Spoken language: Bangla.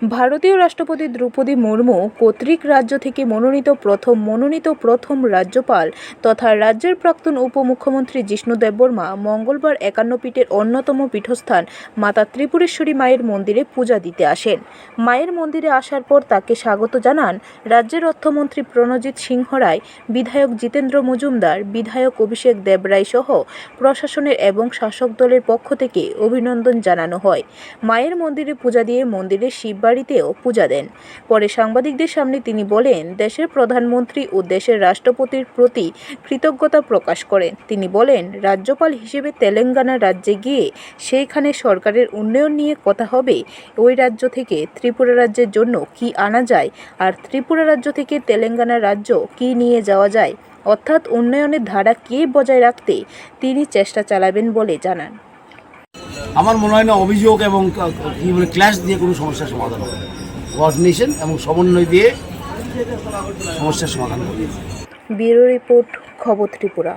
ভারতীয় রাষ্ট্রপতি দ্রৌপদী মুর্মু কর্তৃক রাজ্য থেকে মনোনীত প্রথম মনোনীত প্রথম রাজ্যপাল তথা রাজ্যের প্রাক্তন উপমুখ্যমন্ত্রী জিষ্ণু দেববর্মা মঙ্গলবার একান্ন পীঠের অন্যতম পীঠস্থান মাতা ত্রিপুরেশ্বরী মায়ের মন্দিরে পূজা দিতে আসেন। মায়ের মন্দিরে আসার পর তাকে স্বাগত জানান রাজ্যের অর্থমন্ত্রী প্রণজিৎ সিংহ রায় বিধায়ক জিতেন্দ্র মজুমদার, বিধায়ক অভিষেক দেবরায় সহ প্রশাসনের এবং শাসক দলের পক্ষ থেকে অভিনন্দন জানানো হয়। মায়ের মন্দিরে পূজা দিয়ে মন্দিরের শিববাড়িতেও পূজা দেন। পরে সাংবাদিকদের সামনে তিনি বলেন, দেশের প্রধানমন্ত্রী ও দেশের রাষ্ট্রপতির প্রতি কৃতজ্ঞতা প্রকাশ করেন। তিনি বলেন, রাজ্যপাল হিসেবে তেলেঙ্গানা রাজ্যে গিয়ে সেইখানে সরকারের উন্নয়ন নিয়ে কথা হবে। ওই রাজ্য থেকে ত্রিপুরা রাজ্যের জন্য কি আনা যায়? আর ত্রিপুরা রাজ্য থেকে তেলেঙ্গানা রাজ্য কি নিয়ে যাওয়া যায়? অর্থাৎ উন্নয়নের ধারা কে বজায় রাখতে তিনি চেষ্টা চালাবেন বলে জানান। আমার মনে হয় না অভিযোগ এবং কী বলে, ক্ল্যাশ দিয়ে কোনো সমস্যার সমাধান হবে। কোঅর্ডিনেশন এবং সমন্বয় দিয়ে সমস্যার সমাধান করবে ব্যুরো রিপোর্ট, খবর ত্রিপুরা।